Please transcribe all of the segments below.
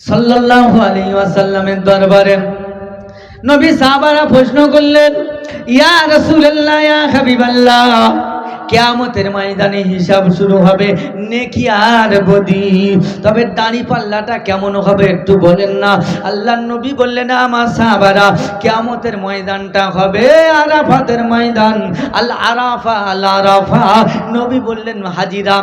সাল্লাল্লাহু আলাইহি ওয়াসাল্লামের দরবারে। নবী সাহাবারা প্রশ্ন করলেন, ইয়া রাসূলুল্লাহ, ইয়া হাবিবাল্লাহ, কিয়ামতের ময়দানে হিসাব শুরু হবে, নেকি আর বদি। তবে দাড়ি পাল্লাটা কেমন হবে একটু বলেন না। আল্লাহ নবী বললেন, আমার সাহাবারা, কিয়ামতের ময়দানটা হবে আরাফাতের ময়দান আল আরাফা আল আরাফা নবী বললেন, হাজিরা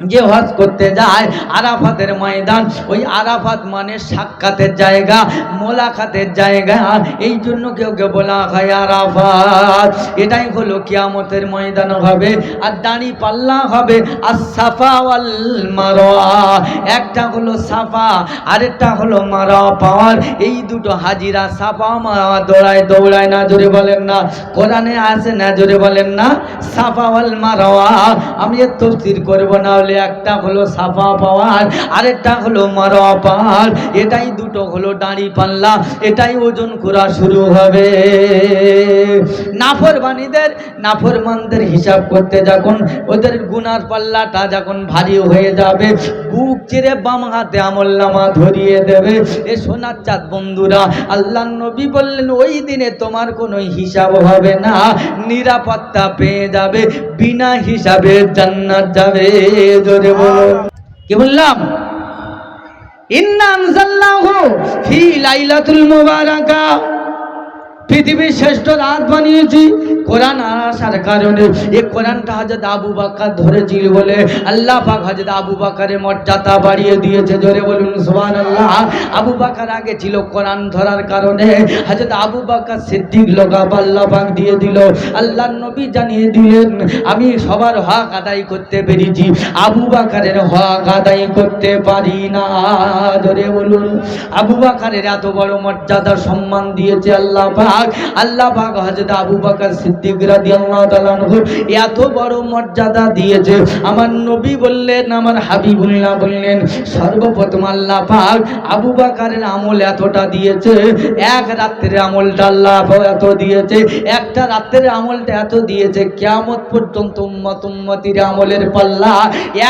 যে হজ করতে যায় আরাফাতের ময়দান, ওই আরাফাত মানে সাক্ষাতের জায়গা, মোলাখাতের জায়গা। এই জন্য কেউ কেউ বলা হয় আরাফাত, এটাই হলো কিয়ামতের ময়দান হবে, আর দাঁড়ি পাল্লা হবে আর সাফা ওয়াল মারোয়া একটা হলো সাফা, আরেকটা হলো মারা পাওয়ার। এই দুটো হাজিরা সাফা মারা দৌড়ায় দৌড়ায় না, জোরে বলেন না। কোরআনে আসে না, জোরে বলেন না? সাফা ওয়াল মারোয়া আমি তফসির করব না হলে একটা হলো সাফা পাওয়ার, আরেকটা হলো মারোয়া পাওয়ার। এটাই দুটো হলো দাঁড়ি পাল্লা, এটাই ওজন করা শুরু হবে। নাফরমানিদের, নাফরমানদের হিসাব করতে যখন ওদের গুনার পাল্লাটা যখন ভারী হয়ে যাবে, বুক চিরে বাম হাতে আমল নামা ধরিয়ে দেবে। এ সোনার চাঁদ বন্ধুরা আল্লাহ নবী বললেন, ওই দিনে তোমার কোনো হিসাব হবে না, নিরাপত্তা পেয়ে যাবে, বিনা হিসাবে জান্নাত যাবে। জোরে বলো। কি বললাম? পৃথিবীর শ্রেষ্ঠ রাত বানিয়েছি। কোরআন আসার কারণে এই কোরআনটা হাজরত আবু বাক্কার ধরেছিল বলে আল্লাহ পাক হাজরত আবু বাকারের মর্যাদা বাড়িয়ে দিয়েছে। জোরে বলুন, সুবহানাল্লাহ। আবু বাকার আগে ছিল কোরআন ধরার কারণে হাজরত আবু বাকার সিদ্দিক লোকাব আল্লাহ পাক দিয়ে দিল। আল্লাহ নবী জানিয়ে দিলেন, আমি সবার হক আদায় করতে পেরেছি। আবু বাকারের হক আদায় করতে পারি না। ধরে বলুন, আবু বাকারের এত বড় মর্যাদা সম্মান দিয়েছে আল্লাহ পাক। আল্লাহ পাক হযরত আবু বকর সিদ্দিক রাদিয়াল্লাহু তাআলা এত বড় মর্যাদা দিয়েছে। আমার নবী বললেন, আমার হাবিবুল্লাহ বললেন, সর্বপ্রথম আল্লাহ পাক আবু বকরের আমল এতটা দিয়েছে। এক রাত্রের আমলটা আল্লাহ এত দিয়েছে। একটা রাত্রের আমলটা এত দিয়েছে, কিয়ামত পর্যন্ত উম্মত উম্মতির আমলের পাল্লা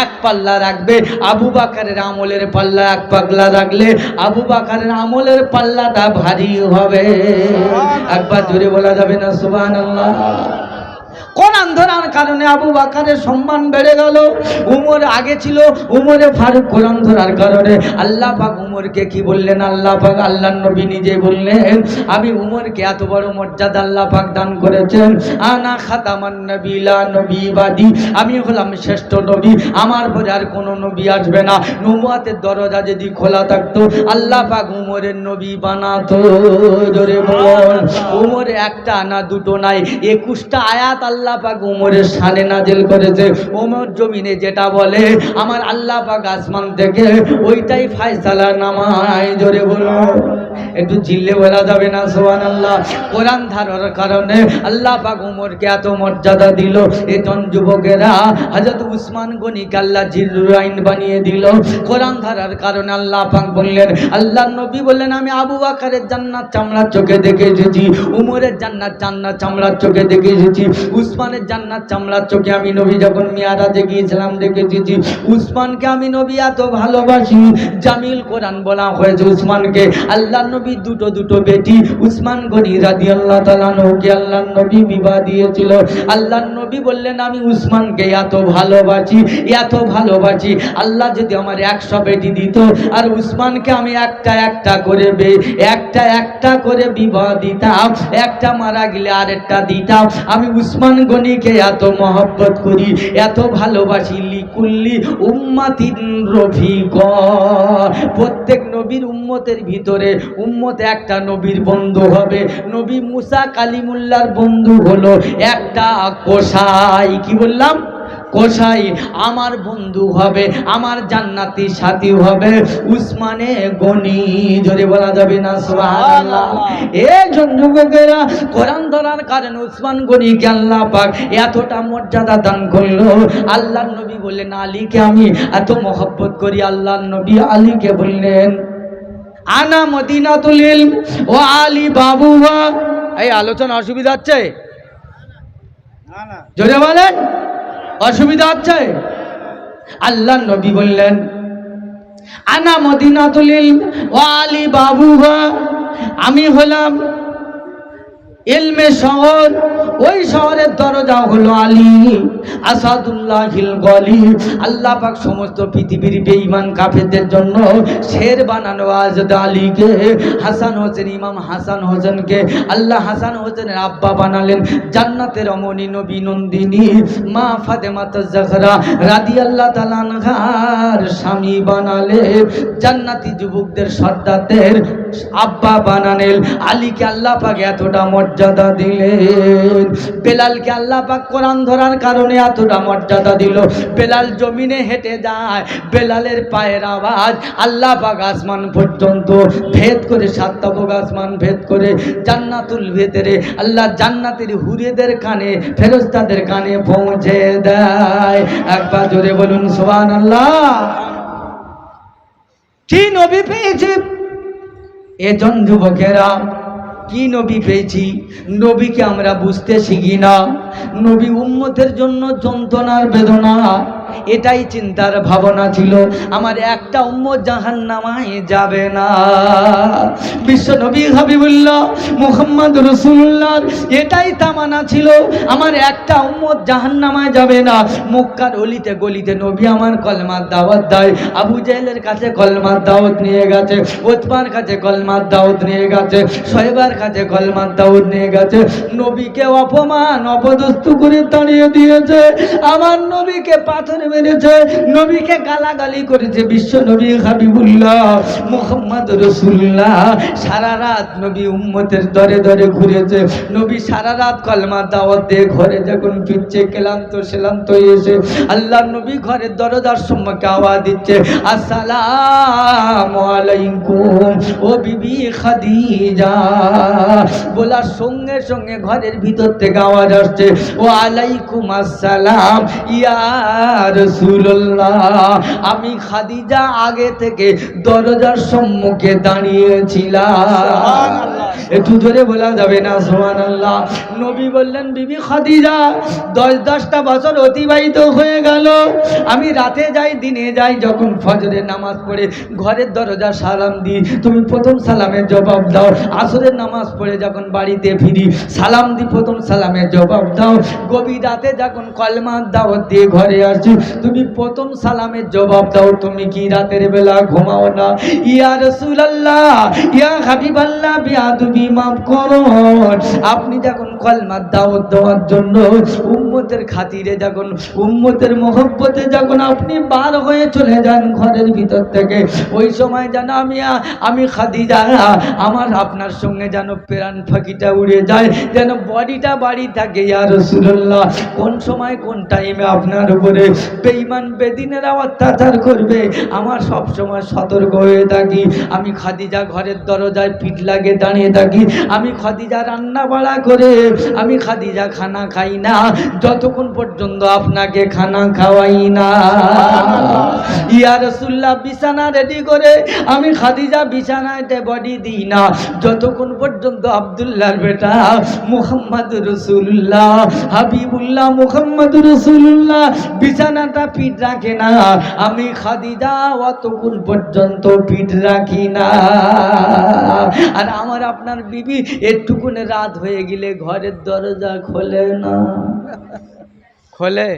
এক পাল্লা রাখবে। আবু বাকারের আমলের পাল্লা এক পাল্লা রাখলে আবু বাকারের আমলের পাল্লাটা ভারী হবে। একবার জোরে বলা যাবে না? সুবান কোরআন ধরার কারণে আবু বাকারের সম্মান বেড়ে গেল? উমর আগে ছিল, উমরে ফারুক কোরআন ধরার কারণে। আল্লাহ পাক উমরকে কি বললেন? আল্লাহ পাক আল্লাহ নবী নিজে বললেন, আমি উমরকে এত বড় মর্যাদা আল্লাহ পাক দান করেছেন। আনা খাতামান নবীলা নবীবাদী আমি হলাম শ্রেষ্ঠ নবী। আমার পরে আর কোনো নবী আসবে না। নবুয়াতের দরজা যদি খোলা থাকতো, আল্লাহ পাক উমরের নবী বানাতো। জোরে বল। উমর একটা না দুটো নাই, একুশটা আয়াত আল্লাহ পাক উমরের সানে নাজেল করেছে। ওমর জমিনে যেটা বলে, আমার আল্লাহ পাক আসমান থেকে ওইটাই ফায়সালা নামায়। জোরে বলো। একটু চিল্লে বলা যাবে না সোহান আল্লাহ কোরআন ধারার কারণে আল্লাহ পাক উমরকে এত মর্যাদা দিল। এই জন যুবকেরা হজরত উসমান গনিকে আল্লাহ জিরুর আইন বানিয়ে দিল। কোরআন ধারার কারণে আল্লাহ পাক বললেন আল্লাহ নবী বললেন, আমি আবু বাকারের জান্নাত চামড়ার চোখে দেখে এসেছি উমরের জান্নাত জান্নাত চামড়ার চোখে দেখে এসেছি উসমানের জান্নাত চামড়ার চোখে আমি নবী যখন মিয়ারাজে গিয়েছিলাম দেখে এসেছি উসমানকে আমি নবী এত ভালোবাসি। জামিল কোরআন বলা হয়েছে উসমানকে, আল্লাহ নবী দুটো দুটো বেটি, উসমান গনি রাদি আল্লাহ তালানকে আল্লাহ নবী বিবাহ দিয়েছিল। আল্লাহ নবী বললেন, আমি উসমানকে এত ভালোবাসি এত ভালোবাসি। আল্লাহ যদি আমার একশো বেটি দিত, আর উসমানকে আমি একটা একটা করে বে, একটা একটা করে বিবাহ দিতাম, একটা মারা গেলে আরেকটা দিতাম। আমি উসমান গনিকে এত মহব্বত করি, এত ভালোবাসি লিকুল্লি উম্মাতিন রফিক প্রত্যেক নবীর উম্মতের ভিতরে উম্মত একটা নবীর বন্ধু হবে। নবী মুসা কালিমুল্লার বন্ধু হলো একটা কোষাই কি বললাম? কোষাই আমার বন্ধু হবে আমার জান্নাতি সাথী হবে। উসমানে গনি জোরে বলা যাবে না সুবহানাল্লাহ। এই যুবকেরা কোরআন ধরার কারণে উসমান গনিকে আল্লাহ পাক এতটা মর্যাদা দান করল। আল্লাহ নবী বললেন আলীকে আমি এত মহব্বত করি। আল্লাহ নবী আলীকে বললেন আনা মদিনাতুল ইলম ও আলী বাবুয়া এই আলোচনা অসুবিধা হচ্ছে? জোরে বলেন। অসুবিধা হচ্ছে? আল্লাহ নবী বললেন, আনা মদিনাতুল তুলিল ও আলী বাবুহা আমি হলাম এলমে শহর ওই শহরের দরজা হলো আলী আসাদুল্লাহ হিল গলি আল্লাহ পাক সমস্ত পৃথিবীর বেঈমান কাফেরদের জন্য শের বানানো আজদ আলীকে, হাসান হোসেন, ইমাম হাসান হোসেনকে, আল্লাহ হাসান হোসেনের আব্বা বানালেন জান্নাতের রমণী নবী নন্দিনী, মা ফাতেমাত জাহরা রাদি আল্লাহ তালানঘার স্বামী বানালে জান্নাতি যুবকদের সর্দারদের আব্বা বানালেন। আলীকে আল্লাহ পাক এতটা মর্যাদা দিলেন। বেলালকে আল্লাহ পাক কোরআন ধরার কারণে এতটা মর্যাদা দিল। বেলাল জমিনে হেঁটে যায়, বেলালের পায়ের আওয়াজ আল্লাহ পাক আসমান পর্যন্ত ভেদ করে সাতটা বগ আসমান ভেদ করে, জান্নাতুল ভেতরে আল্লাহ জান্নাতের হুরেদের কানে ফেরস্তাদের কানে পৌঁছে দেয়। একবার জোরে বলুন সোহান আল্লাহ কি নবী পেয়েছে? এজন যুবকেরা কি নবী পেয়েছি? নবীকে আমরা বুঝতে শিখি না। নবী উম্মতের জন্য যন্ত্রণার বেদনা। এটাই চিন্তার ভাবনা ছিল। আমার একটা উম্মত জাহান নামায় যাবে না। বিশ্ব নবী হাবিবুল্লাহ মুহাম্মদ রসুল্লাহ এটাই তামানা ছিল। আমার একটা উম্মত জাহান নামায় যাবে না। মক্কার অলিতে গলিতে নবী আমার কলমার দাওয়াত দেয়। আবু জাহেলের কাছে কলমার দাওয়াত নিয়ে গেছে। ওতমার কাছে কলমার দাওয়াত নিয়ে গেছে। শোয়েবার কাছে কলমার দাওয়াত নিয়ে গেছে। নবীকে অপমান অপদস্থ করে তাড়িয়ে দিয়েছে। আমার নবীকে পাথর মেরেছে, নবীকে গালাগালি করেছে বিশ্ব নবী হাবিবুল্লাহ মুহাম্মদ রসুল্লাহ সারা রাত নবী উম্মতের দরে দরে ঘুরেছে। নবী সারা রাত কলমার দাওয়াত দিয়ে ঘরে যখন ফিরছে, ক্লান্ত সেলান্ত এসে আল্লাহ নবী ঘরের দরজার সম্মুখে আওয়াজ দিচ্ছে, আসসালামু আলাইকুম ও বিবি খাদিজা। বলার সঙ্গে সঙ্গে ঘরের ভিতর থেকে আওয়াজ আসছে ও আলাইকুম আসসালাম ইয়া সুরল্লাহ আমি খাদিজা আগে থেকে দরজার সম্মুখে দাঁড়িয়েছিলাম। একটু জোরে বলা যাবে না সোহান আল্লাহ নবী বললেন, বিবি খাদিজা, দশ দশটা বছর অতিবাহিত হয়ে গেল। আমি রাতে যাই, দিনে যাই, যখন ফজরের নামাজ পড়ে ঘরের দরজা সালাম দিই, তুমি প্রথম সালামের জবাব দাও। আসরের নামাজ পড়ে যখন বাড়িতে ফিরি, সালাম দি প্রথম সালামের জবাব দাও। গভীর রাতে যখন কলমার দাওয়াত দিয়ে ঘরে আসি তুমি প্রথম সালামের জবাব দাও। তুমি কি রাতের বেলা ঘুমাও না? ইয়া রসুলাল্লাহ, ইয়া হাবিবাল্লাহ বিয়াদুবি মাফ করো আপনি যখন কলমার দাওয়াত দেওয়ার জন্য উম্মতের খাতিরে যখন, উম্মতের মহব্বতে যখন আপনি বার হয়ে চলে যান ঘরের ভিতর থেকে, ওই সময় যেন আমি আমি খাদিজা, আমার আপনার সঙ্গে যেন প্রাণ ফাঁকিটা উড়ে যায়, যেন বডিটা বাড়ি থাকে, ইয়া রসুল্লাহ কোন সময় কোন টাইমে আপনার উপরে বেইমান বেদিনেরা অত্যাচার করবে, আমার সব সময় সতর্ক হয়ে থাকি। আমি খাদিজা ঘরের দরজায় পিঠ লাগে দাঁড়িয়ে থাকি, আমি খাদিজা রান্না বাড়া করে, আমি খাদিজা খানা খাই না, যতক্ষণ পর্যন্ত আপনাকে খানা খাওয়াই না। ইয়া রসুল্লাহ বিছানা রেডি করে, আমি খাদিজা বিছানায় বডি দিই না, যতক্ষণ পর্যন্ত আবদুল্লাহর বেটা মুহাম্মদ রসুল্লাহ হাবিবুল্লাহ মুহাম্মদ রসুল্লাহ বিছানাটা পিঠ রাখে না, আমি খাদিজা অতক্ষণ পর্যন্ত পিঠ রাখি না। আর আমার আপনার বিবি একটুকুন রাত হয়ে গেলে ঘরের দরজা খোলে না। খোলে?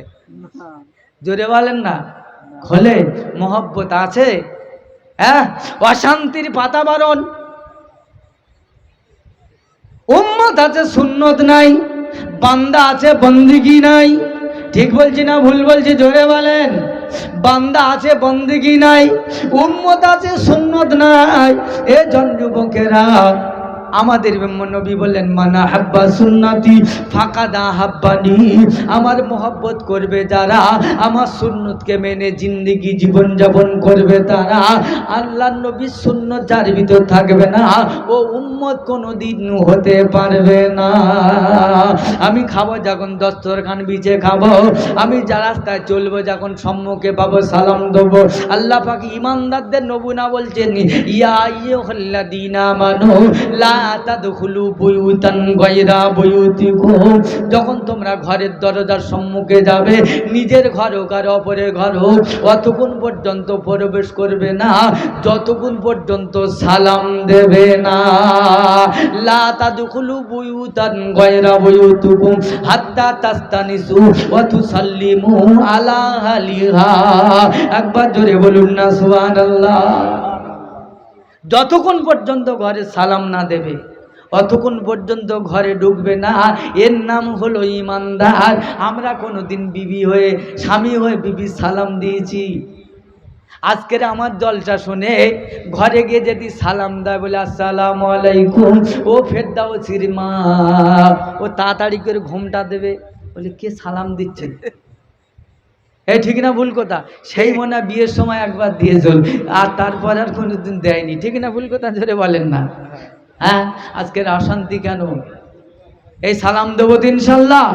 জোরে বলেন না। খোলে? মহব্বত আছে? হ্যাঁ? অশান্তির বাতাবরণ। উম্মত আছে সুন্নত নাই। বান্দা আছে বন্দিগি নাই। ঠিক বলছি না ভুল বলছি? জোরে বলেন। বান্দা আছে বন্দিগি নাই। উম্মত আছে সুন্নত নাই। এ জন যুবকেরা আমাদের নবী বললেন, মানা হাব্বা সুন্নাতি ফাঁকাদা হাব্বানি। আমার মোহব্বত করবে যারা, আমার সুন্নতকে মেনে জিন্দিগি জীবন যাপন করবে তারা। আল্লাহ নবী সুন্নত যার ভিতর থাকবে না, ও উম্মত কোনো দিন হতে পারবে না। আমি খাব যখন দস্তরখান বিছে খাব, আমি যা রাস্তায় চলবো যখন সম্মুখে পাবো সালাম দেবো। আল্লাহ পাক ইমানদারদের নবুনা বলছেন, ইয়া ইয়ুহাল্লাযীনা আমানু লা লা গায়রা যখন তোমরা ঘরের দরজার সম্মুখে যাবে, নিজের ঘর হোক আর অপরের ঘর হোক, অতক্ষণ পর্যন্ত প্রবেশ করবে না, যতক্ষণ পর্যন্ত সালাম দেবে না। লা গায়রা হাত্তা তাস্তানিসু আলা একবার জোরে বলুন না, সুবহানাল্লাহ। যতক্ষণ পর্যন্ত ঘরে সালাম না দেবে, অতক্ষণ পর্যন্ত ঘরে ঢুকবে না। এর নাম হলো ইমানদার। আমরা কোনোদিন বিবি হয়ে, স্বামী হয়ে বিবি সালাম দিয়েছি। আজকের আমার জলসা শুনে ঘরে গিয়ে যদি সালাম দেয়, বলে আসসালাম আলাইকুম, ও ফেরদাও মা, ও তাড়াতাড়ি করে ঘুমটা দেবে। বলে, কে সালাম দিচ্ছে? এই ঠিক না ভুল কথা? সেই মনে হয় বিয়ের সময় একবার দিয়ে চল। আর তারপর আর কোনোদিন দেয়নি। ঠিক না ভুল কথা ধরে বলেন না। হ্যাঁ। আজকের অশান্তি কেন? এই সালাম দেবো ইনশাল্লাহ।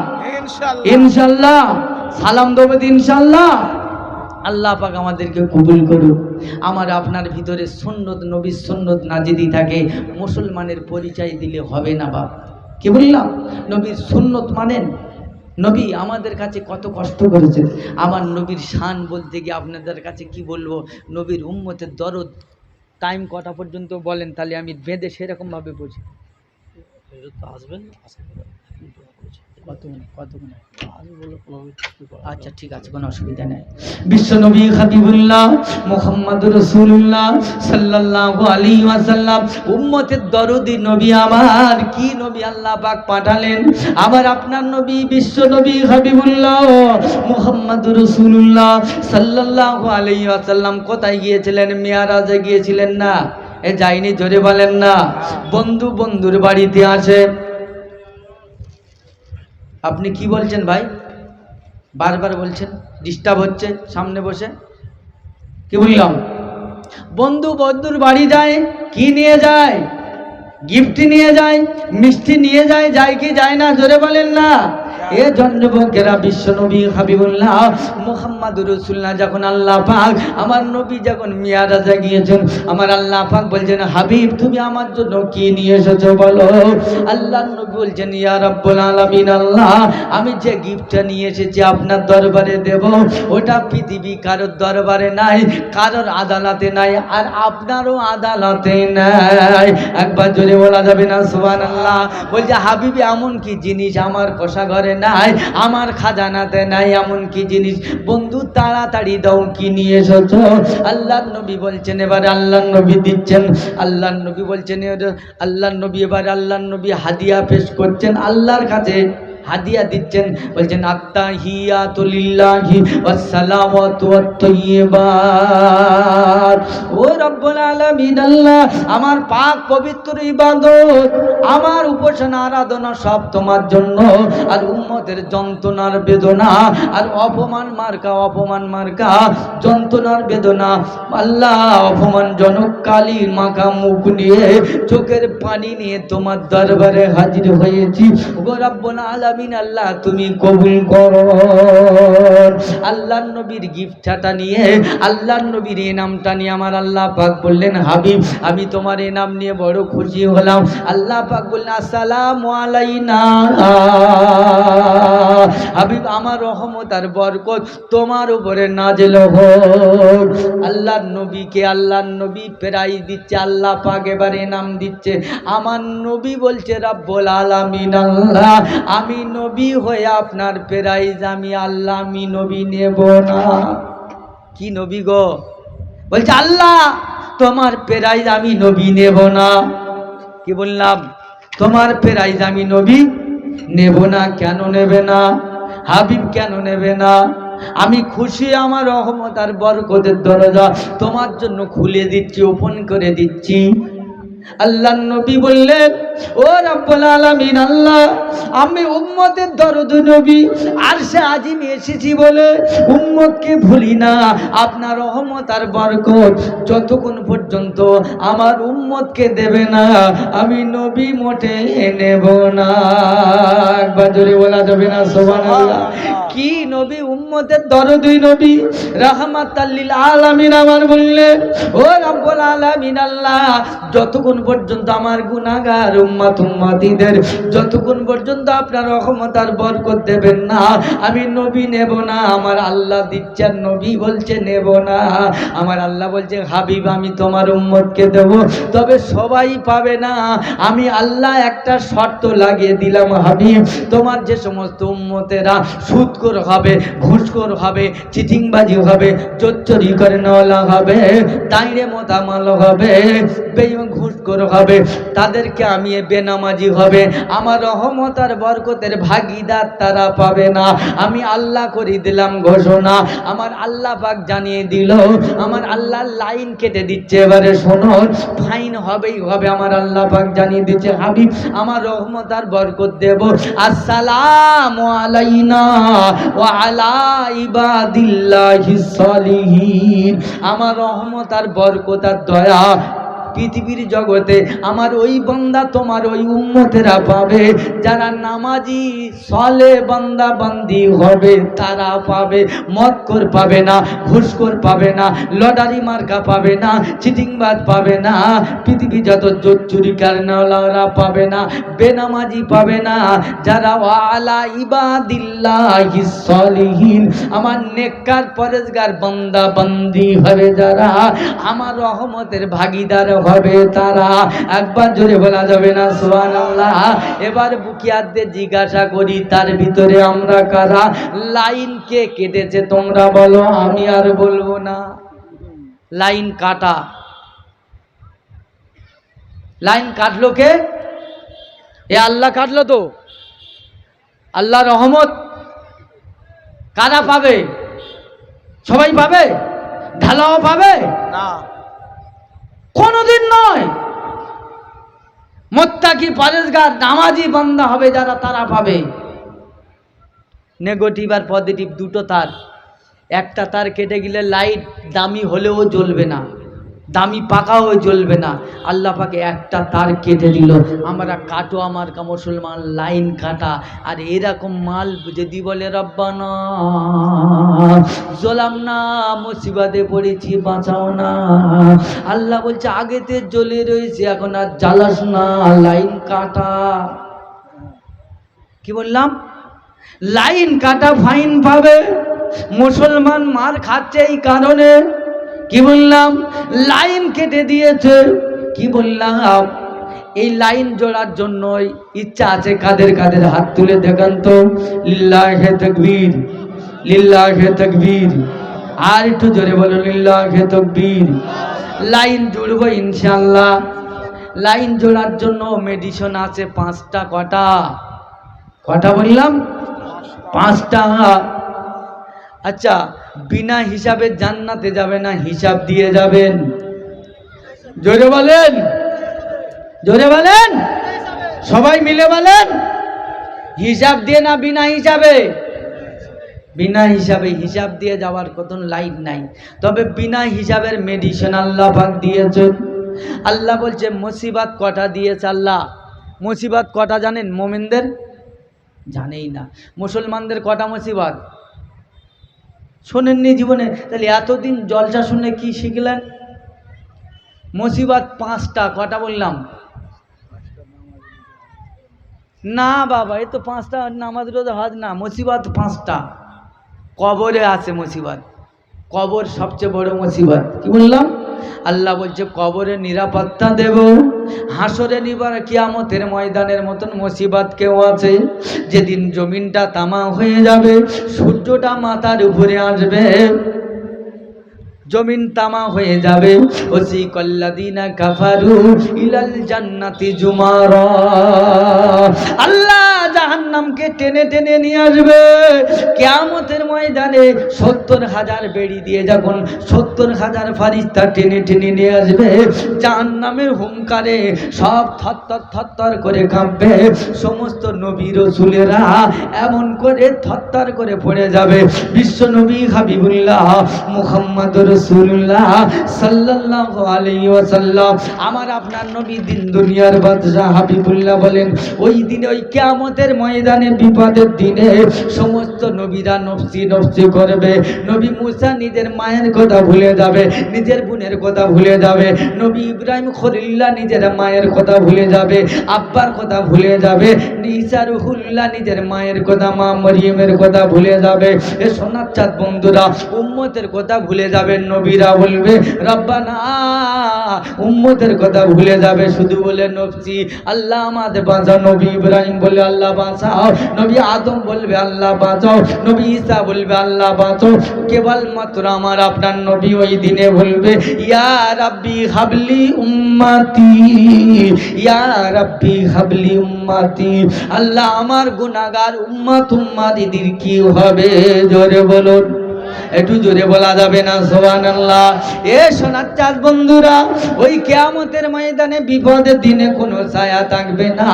ইনশাল্লাহ। সালাম দেবো ইনশাল্লাহ। আল্লাহ পাক আমাদেরকে কবুল করুক। আমার আপনার ভিতরে সন্ন্যত নবীর সন্ন্যত না যদি থাকে। মুসলমানের পরিচয় দিলে হবে না বাপ। কি বললাম? নবীর সুন্নত মানেন নবী আমাদের কাছে কত কষ্ট করেছেন। আমার নবীর শান বলতে গিয়ে আপনাদের কাছে কি বলব? নবীর উম্মতের দরদ টাইম কটা পর্যন্ত বলেন? তাহলে আমি বেঁধে সেরকমভাবে বুঝি। আসবেন। আচ্ছা ঠিক আছে কোনো অসুবিধা নেই। বিশ্ব নবী হাবিবুল্লাহ মোহাম্মদ রসুল্লাহ সাল্লাল্লাহু আলাইহি ওয়াসাল্লাম উম্মতের দরদি নবী আমার। কি নবী আল্লাহ পাক পাঠালেন? আবার আপনার নবী বিশ্ব নবী হাবিবুল্লাহ মোহাম্মদ রসুল্লাহ সাল্লাল্লাহু আলাইহি ওয়াসাল্লাম কোথায় গিয়েছিলেন? মেয়ারাজে গিয়েছিলেন না? এ যাইনি জোরে বলেন না। বন্ধু বন্ধুর বাড়িতে আসে। আপনি কি বলছেন ভাই? বারবার বলছেন ডিস্টার্ব হচ্ছে সামনে বসে। কি বললাম? বন্ধু বন্ধুর বাড়ি যায়, কি নিয়ে যায়? গিফট নিয়ে যায়, মিষ্টি নিয়ে যায় যায় কি যায় না, জোরে বলেন না। বিশ্ব নবী হাবিবুল্লাহ রসুল্লাহ যখন আল্লাহ পাক আমার নবী যখন আমার আল্লাহ পাক বলছেন, হাবিব, তুমি আমার জন্য কি নিয়ে এসেছ বলো? আল্লাহ নবী বলছেন, ইয়া রব্বুল আলামিন, আল্লাহ, আমি যে গিফটটা নিয়ে এসেছি আপনার দরবারে দেব, ওটা পৃথিবী কারোর দরবারে নাই, কারোর আদালতে নাই, আর আপনারও আদালতে নাই। একবার জোরে বলা যাবে না সুবান আল্লাহ বলছে, হাবিবি, এমন কি জিনিস আমার কষা ঘরে নাই, আমার খাজানাতে নাই, এমন কি জিনিস? বন্ধু, তাড়াতাড়ি দাও, কি নিয়ে এসেছ? আল্লাহ নবী বলছেন, এবারে আল্লাহ নবী দিচ্ছেন। আল্লাহ নবী বলছেন আল্লাহ নবী, এবারে আল্লাহ নবী হাদিয়া পেশ করছেন। আল্লাহর কাছে হাদিয়া দিচ্ছেন, বলছেন আত্মা হিয়া তুলিল্লাহি ও আমার পাক পবিত্র ইবাদত, আমার উপাসনা, আরাধনা সব তোমার জন্য। আর উম্মতের যন্ত্রণার বেদনা, আর অপমান মার্কা অপমান মার্কা, যন্ত্রণার বেদনা। আল্লাহ, অপমানজনক কালী, মাখা মুখ নিয়ে, চোখের পানি নিয়ে তোমার দরবারে হাজির হয়েছি। গো রব্বুল আল্লাহ, তুমি কবুল করো। আল্লাহ নবীর গিফটটা নিয়ে আল্লাহ নবীর এই নামটা নিয়ে আমার আল্লাহ পাক বললেন, হাবিব, আমি তোমার এই নাম নিয়ে বড় খুশি হলাম। আল্লাহ পাক বললেন, আসসালামু আলাইনা। হাবিব, আমার রহমত আর বরকত তোমার উপরে নাজেল হোক। আল্লাহ নবীকে আল্লাহর নবী প্রাইজ দিচ্ছে, আল্লাহ পাক এবারে নাম দিচ্ছে। আমার নবী বলছে, রাব্বুল আলামিন আল্লাহ, আমি নবী হয়ে আপনার প্রাইজ আমি আল্লাহ, আমি নবী নেব না। কি নবী গো? বলছে, আল্লাহ, তোমার প্রাইজ আমি নবী নেব না। কি বললাম? তোমার প্রাইজ আমি নবী নেব না, কেন নেবে না? হাবিব কেন নেবে না? আমি খুশি, আমার রহমত আর বরকতের দরজা তোমার জন্য খুলে দিচ্ছি, ওপেন করে দিচ্ছি। আল্লাহ নবী বললেন ও রব্বুল আলামিন আল্লাহ আমি উম্মতের দরদ নবী আর সে আজিমে এসেছি বলে উম্মতকে ভুলি না। আপনার রহমত আর বরকত যতক্ষণ পর্যন্ত আমার উম্মতকে দেবে না আমি নবী মোটে নেব না। একবার জোরে বলা যাবে না সোবান কি নবী উম্মতের দরদুই নবী আলামিন আমার বললে ও রব্বুল আলামিন আল্লাহ, যতক্ষণ পর্যন্ত আমার গুনাহগার যতক্ষণ পর্যন্ত আপনার বরকত দেবেন না, আমি নবী নেব না, আমার আল্লাহ দিচ্ছেন নবী বলছে নেব না, আমার আল্লাহ বলছে, হাবিব, আমি তোমার উম্মতকে দেব, তবে সবাই পাবে না, আমি আল্লাহ একটা শর্ত লাগিয়ে দিলাম, হাবিব, তোমার যে সমস্ত উম্মতেরা সুদকর হবে ঘুষখোর হবে চিটিংবাজি হবে চোরচরি করে নেওয়ালা হবে তাইরে মোতামাল হবে বেইমান ঘুষখোর হবে, তাদেরকে আমি বেনামাজি হবে। আমার রহমত আর বরকতের ভাগিদার তারা পাবে না। আমি আল্লাহ করে দিলাম ঘোষণা। আমার আল্লাহ পাক জানিয়ে দিল, আমার আল্লাহ লাইন কেটে দিচ্ছে। এবারে শোনো, ফাইন হবেই হবে, আমার আল্লাহ পাক জানিয়ে দিচ্ছে, হাবিব, আমার রহমত আর বরকত দেব। আসসালামু আলাইনা ওয়া আলা ইবাদিল্লাহিস সালিহিন। আমার রহমত আর বরকত আর দয়া পৃথিবীর জগতে আমার ওই বন্দা তোমার ওই উম্মতেরা পাবে। যারা নামাজি, সলে বান্দা বান্দি হবে, তারা পাবে। মদকর পাবে না, ঘুষখোর পাবে না, লটারি মার্কা পাবে না, চিটিংবাজ পাবে না, পৃথিবী যত জোর চুরি কারণওয়ালারা পাবে না, বেনামাজি পাবে না। যারা ওয়ালা ইবাদিল্লাহি সলিহিন, আমার নেককার পরেজগার বন্দা বান্দি হবে যারা। আমার রহমতের ভাগিদার হবে তারা। একবার জোরে বলা যাবে না, সুবহানাল্লাহ। এবার বুকিয়ারদের জিজ্ঞাসা করি, তার ভিতরে আমরা কারা? লাইন কে কেটেছে তোমরা বলো, আমি আর বলব না। লাইন কাটা। লাইন কাটলো কে? এ আল্লাহ কাটলো তো। আল্লাহ রহমত। কারা পাবে? সবাই পাবে? ঢালাও পাবে? না। কোনোদিন নয়। মোত্তাকি পরেজগার নামাজি বান্দা হবে যারা, তারা পাবে। নেগেটিভ আর পজিটিভ দুটো তার। একটা তার কেটে গেলে লাইট দামি হলেও জ্বলবে না। দামি পাকা হয়ে জ্বলবে না। আল্লাহ পাকে একটা তার কেটে দিল। আমরা কাটো আমার কা মুসলমান, লাইন কাটা। আর এরকম মাল যদি বলে, রব্বানা জ্বলাম না মুসিবাদে পড়েছি, বাঁচাও না। আল্লাহ বলছে আগেতে জ্বলে রয়েছে, এখন আর জ্বালাস না, লাইন কাটা। কি বললাম? লাইন কাটা ফাইন পাবে। মুসলমান মার খাচ্ছে এই কারণে। কি বললাম? লাইন কেটে দিয়েছে। কি বললাম? এই লাইন জোড়ার জন্যই ইচ্ছা আছে কাদের কাদের হাত তুলে দেখান তো। লিল্লাহে তকবীর লিল্লাহে তকবীর। আর একটু জোরে বলো লিল্লাহে তকবীর। লাইন জুড়বো ইনশাল্লাহ লাইন জোড়ার জন্য মেডিসিন আছে পাঁচটা, কটা? কটা বললাম? পাঁচটা। আচ্ছা বিনা হিসাবে জান্নাতে যাবে না, হিসাব দিয়ে যাবেন। জোরে বলেন। জোরে বলেন। সবাই মিলে বলেন। হিসাব দিয়ে না বিনা হিসাবে? বিনা হিসাবে হিসাব দিয়ে যাওয়ার কত লাইট নাই। তবে বিনা হিসাবের মেডিসিন আল্লাহ পাক দিয়েছেন। আল্লাহ বলছে, মুসিবাত কটা দিয়েছে আল্লাহ? মুসিবাত কটা জানেন? মোমেনদের? জানেই না। মুসলমানদের কটা মুসিবাত? শোনেননি জীবনে। তাহলে এতদিন জলসা শুনে কি শিখলেন? মুসিবাত পাঁচটা, কটা বললাম? না বাবা এ তো পাঁচটা নামাজ রোজা হাত না, মুসিবাত পাঁচটা। কবরে আছে মুসিবাত। কবর সবচেয়ে বড় মুসিবত। কি বললাম? আল্লাহ বলছে, কবরে নিরাপত্তা দেব। হাসরে নিবার কিয়ামতের ময়দানের মতন মুসিবত কেউ আছে? যেদিন জমিনটা তামা হয়ে যাবে, সূর্যটা মাথার উপরে আসবে। জমিন তামা হয়ে যাবে। ওসি কল্লাদিনা কাফারু ইলাল জান্নাতি জুমার। আল্লাহ জাহান্নামকে টেনে টেনে নিয়ে আসবে। কিয়ামতের ময়দানে সত্তর হাজার বেড়ি দিয়ে যখন সত্তর হাজার ফারিস্তা টেনে টেনে নিয়ে আসবে, জাহান্নামের হুঙ্কারে সব থরথর থরথর করে কাঁপবে। সমস্ত নবী রসুলেরা এমন করে থরথর করে পড়ে যাবে। বিশ্ব নবী হাবিবুল্লাহ মুহাম্মদ রসুল্লাহ সাল্লাল্লাহু আলাইহি ওয়াসাল্লাম। আমার আপনার নবী দিন দুনিয়ার বাদশাহ হাবিবুল্লাহ বলেন, ওই দিনে, ওই কিয়ামতের ময়দানে, বিপদের দিনে সমস্ত নবীরা নফসি নফসি করবে। নবী মুসা নিজের মায়ের কথা ভুলে যাবে, নিজের বোনের কথা ভুলে যাবে। নবী ইব্রাহিম খলিল্লাহ নিজের মায়ের কথা ভুলে যাবে, আব্বার কথা ভুলে যাবে, ঈসা রুহুল্লাহ নিজের মায়ের কথা, মা মরিয়মের কথা ভুলে যাবে। এ সোনার চাঁদ বন্ধুরা, উম্মতের কথা ভুলে যাবে নবীরা বলবে, রব্বানা, উম্মতের কথা ভুলে যাবে, শুধু বলে নফসি আল্লাহ আমাদের বাঁচাও। নবী ইব্রাহিম বলে, আল্লাহ বাঁচাও। নবী আদম বলবে, আল্লাহ বাঁচাও। নবী ঈসা বলবে, আল্লাহ বাঁচাও। কেবল মাত্র আমার আপনার নবী ওই দিনে বলবে, ইয়া রাব্বি হাবলি উম্মাতি, ইয়া রাব্বি হাবলি উম্মাতি। আল্লাহ আমার গুনাহগার উম্মাত উম্মাদিদের কি হবে? জোরে বলুন। একটু জোরে বলা যাবে না সোহান আল্লাহ এ সোনার চাঁদ বন্ধুরা, ওই কেয়ামতের ময়দানে বিপদের দিনে কোনো ছায়া থাকবে না।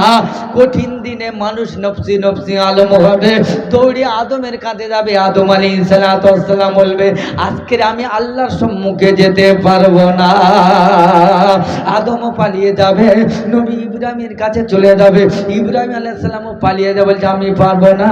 কঠিন দিনে মানুষ নফসি নফসি আলম হবে। দৌড়ে আদমের কাছে যাবে, আদম আলী সালাম বলবে, আজকের আমি আল্লাহর সম্মুখে যেতে পারব না। আদমও পালিয়ে যাবে, নবী ইব্রাহিমের কাছে চলে যাবে। ইব্রাহিম আলাইসালামও পালিয়ে যাবে, বলছে, আমি পারব না।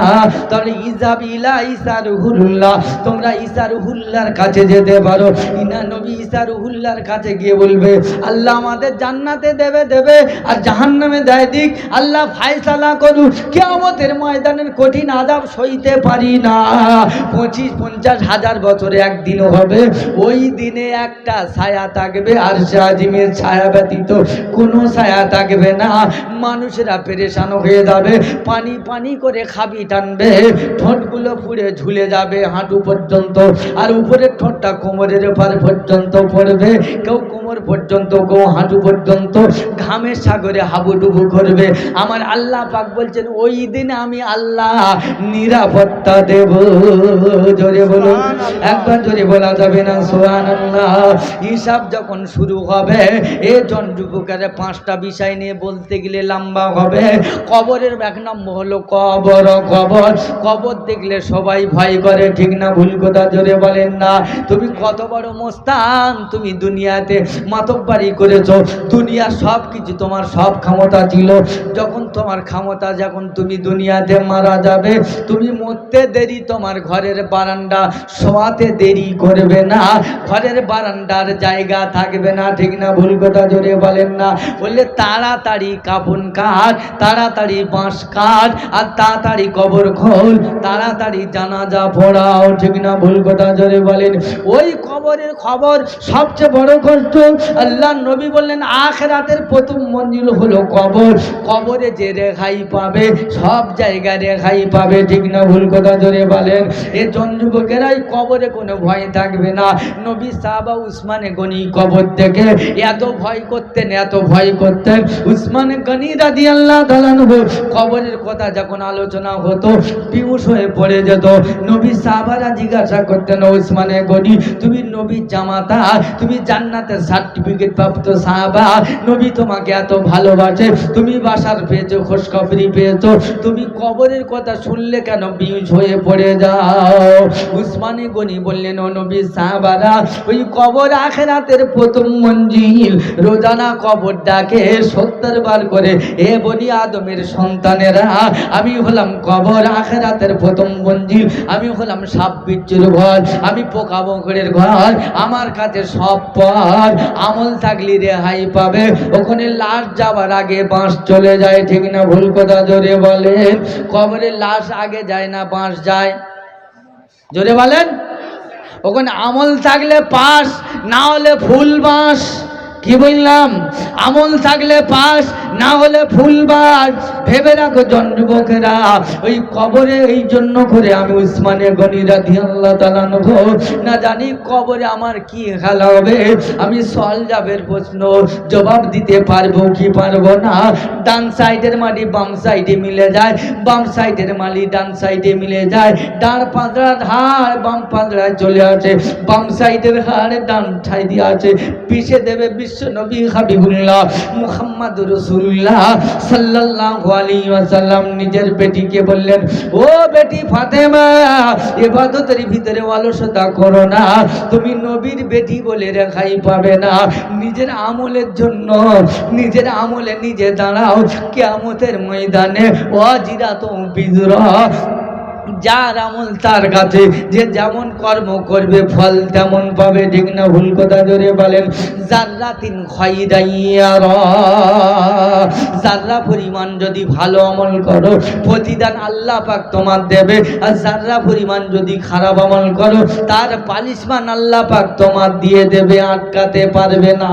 তাহলে ইজাব ইলা ইসা রুহুল্লাহ তোমরা রুহুল্লাহর কাছে যেতে পারো। ইনা নবী রুহুল্লাহর কাছে গিয়ে বলবে, আল্লাহ আমাদের জান্নাতে দেবে দেবে, আর জাহান্নামে দেয় দিক। আল্লাহ ফায়সালা করুন কেয়ামতের ময়দানের কঠিন আজাব সইতে পারি না। পঁচিশ, পঞ্চাশ হাজার বছরে হবে। ওই দিনে একটা ছায়া থাকবে, আর শাহজিমের ছায়া ব্যতীত কোনো ছায়া থাকবে না। মানুষেরা পেরেশান হয়ে যাবে, পানি পানি করে খাবি টানবে, ঠোঁটগুলো পুড়ে ঝুলে যাবে, হাঁটু পর্যন্ত আর উপরের ঠোঁটটা কোমরের ওপর পর্যন্ত পড়বে। কেউ কোমর পর্যন্ত কেউ হাঁটু পর্যন্ত ঘামের সাগরে হাবুডুবু করবে। আমার আল্লাহ পাক বলছেন ওই দিনে আমি আল্লাহ নিরাপত্তা দেব। জোরে বলুন। একবার জোরে বলা যাবে না সোহান আল্লাহ হিসাব যখন শুরু হবে এ জন যুবকের পাঁচটা বিষয় নিয়ে বলতে গেলে লম্বা হবে। কবরের এক নম্বর হলো কবর কবর। কবর দেখলে সবাই ভয় করে ঠিক না ভুল কথা জোরে বলেন না। তুমি কত বড় মোস্তান, তুমি দুনিয়াতে মাতব্বারি করেছ। দুনিয়ার সব কিছু তোমার সব ক্ষমতা ছিল। যখন তোমার ক্ষমতা, যখন তুমি দুনিয়াতে মারা যাবে, তুমি মরতে দেরি তোমার ঘরের বারান্দা। শোয়াতে দেরি করবে না। ঘরের বারান্দার জায়গা থাকবে না, ঠিক না? ভুল কথা জোরে বলেন না। বললে, তাড়াতাড়ি কাপন কাট, তাড়াতাড়ি বাঁশ কাট, আর তাড়াতাড়ি কবর খোল, তাড়াতাড়ি জানাজা পড়াও, ঠিক না? ভুল কথা বলেন, ওই কবরের খবর সবচেয়ে বড় কষ্ট। আল্লাহ নবী বললেন, আখরাতের প্রথম মঞ্জিল হলো কবর। কবরে যে রেখাই পাবে, সব জায়গায় রেখাই পাবে, ঠিক না ভুল কথা জোরে বলেন? এ জন কবরে কোনো ভয় থাকবে না। নবী সাহাবা উসমানে গনি কবর থেকে এত ভয় করতেন, এত ভয় করতেন। উসমানে গনি রাদি আল্লাহ দালানহ কবরের কথা যখন আলোচনা হতো, পিউষ হয়ে পড়ে যেত। নবী সাহাবারা জিজ্ঞাসা করতেন উসমানে গনি তুমি নবীর জামাতা তুমি জান্নাতের সার্টিফিকেট প্রাপ্ত সাহাবা। নবী তোমাকে এত ভালোবাসে। তুমি বাসার পেয়েছ খোঁজখবরি পেয়েছ। তুমি কবরের কথা শুনলে কেন বিউজ হয়ে পড়ে যাও? উসমানে গনি বললেন, ও নবী সাহাবারা, ওই কবর আখেরাতের প্রথম মঞ্জিল। রোজানা কবর ডাকে সত্তর বার করে, এ বনি আদমের সন্তানেরা, আমি হলাম কবর আখেরাতের প্রথম মঞ্জিল। আমি হলাম সাপ বিচ্ছুর ঘর, আমি পোকা মকরের ঘর, আমার কাছে সব পর। আমল থাকলে রেহাই পাবে, ওখানে লাশ যাবার আগে বাঁশ চলে যায়, ঠিক না ভুল কথা? জোরে বলে কবরে লাশ আগে যায় না, বাঁশ যায়? জোরে বলেন? ওখানে আমল থাকলে পাশ না হলে ফুল বাঁশ। কি বললাম? আমল থাকলে পাস, না হলে ফুল বাস। ভেবে রাখো যুবকেরা, ওই কবরে এই জন্য করে আমি উসমানে গনিরা আল্লাহ তালানো না জানি কবরে আমার কি খেলা হবে, আমি সল যাবের প্রশ্ন জবাব দিতে পারব কি পারব না। ডান সাইডের মাটি বাম সাইডে মিলে যায়, বাম সাইডের মালি ডান সাইডে মিলে যায়। ডান পাঁচড়ার হাড় বাম পাঁচড়ায় চলে আসে, বাম সাইডের হাড় ডান সাইডে আছে পিষে দেবে বিষ বিশ্ব নবী হাবিবুল্লাহ মুহাম্মদ রসুল্লাহ সাল্লাল্লাহু আলাইহি ওয়াসাল্লাম নিজের বেটিকে বললেন, ও বেটি ফাতেমা এবাদতের ভিতরে অলসতা করো না। তুমি নবীর বেটি বলে রেখাই পাবে না। নিজের আমলের জন্য, নিজের আমলে নিজে দাঁড়াও। কেয়ামতের ময়দানে অজিরা তো বিদ্রোহ যার আমল তার কাছে, যে যেমন কর্ম করবে ফল তেমন পাবে, ঠিক না ভুল কথা জোরে বলেন। জার্রাতিন খয়রাইয়ার জার্রা পরিমাণ যদি ভালো আমল করো, প্রতিদান আল্লাহ পাক তোমার দেবে। আর জার্রা পরিমাণ যদি খারাপ আমল করো, তার পালিশমান আল্লাহ পাক তোমার দিয়ে দেবে, আটকাতে পারবে না।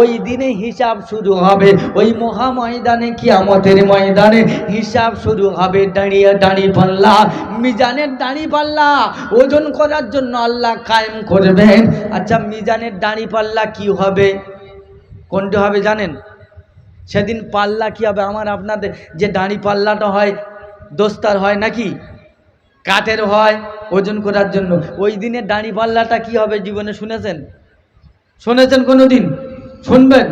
ওই দিনে হিসাব শুরু হবে, ওই মহা ময়দানে, কিয়ামতের ময়দানে হিসাব শুরু হবে, দাঁড়িয়ে দাঁড়িয়ে পাল্লা মিজানের দাঁড়ি পাল্লা। ওজন করার জন্য আল্লাহ কায়েম করবেন। আচ্ছা মিজানের দাঁড়ি পাল্লা কি হবে? কোনটা হবে জানেন? সেদিন পাল্লা কি হবে? আমার আপনাদের যে দাঁড়ি পাল্লাটা হয়, দোস্তার হয় নাকি? কাঠের হয়, ওজন করার জন্য। ওই দিনের দাঁড়ি পাল্লাটা কি হবে জীবনে শুনেছেন? শুনেছেন কোনো দিন শুনবেন?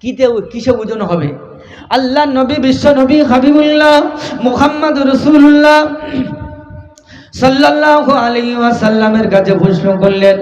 কিতে কিসে ওজন হবে? আল্লাহ নবী বিশ্ব নবী হাবিবুল্লাহ মুহাম্মদ রসুল্লাহ সাল্লাহ আলী ওয়াসাল্লামের কাছে প্রশ্ন করলেন